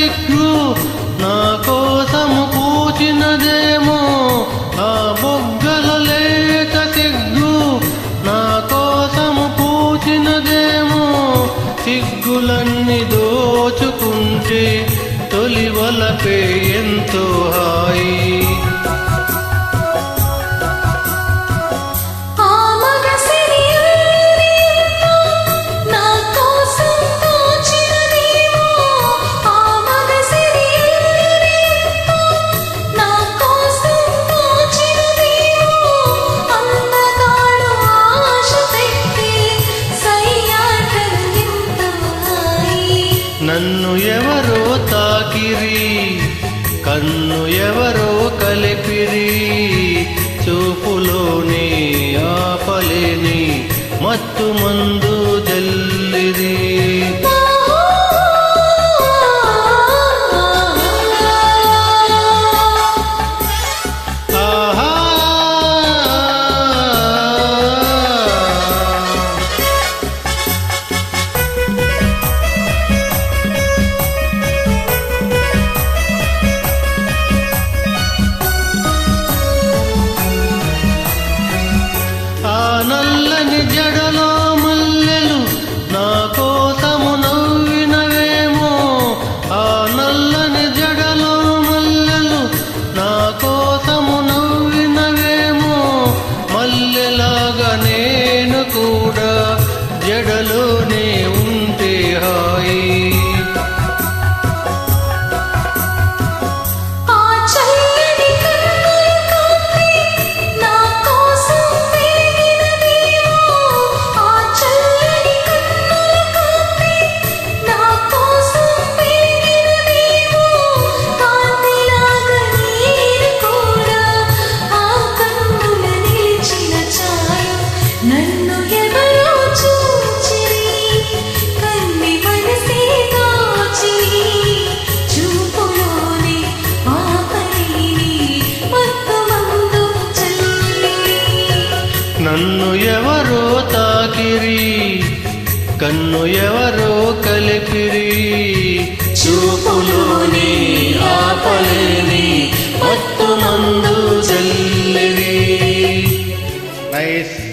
లేత నా కోసము పూచినదేమో ఆ బొగ్గల లేత సిగ్గు నా కోసము పూచినదేమో సిగ్గులన్నీ దోచుకుంటే తొలివల వలపే ఎంతో నన్ను ఎవరో తాకిరి కన్ను ఎవరో కలిపిరి. చూపులోనే ఆపలేని మత్తు మందు కన్ను ఎవరో కలిపిరి. చూపులోని ఆపలేని మత్తు మందు జల్లిరి. నైస్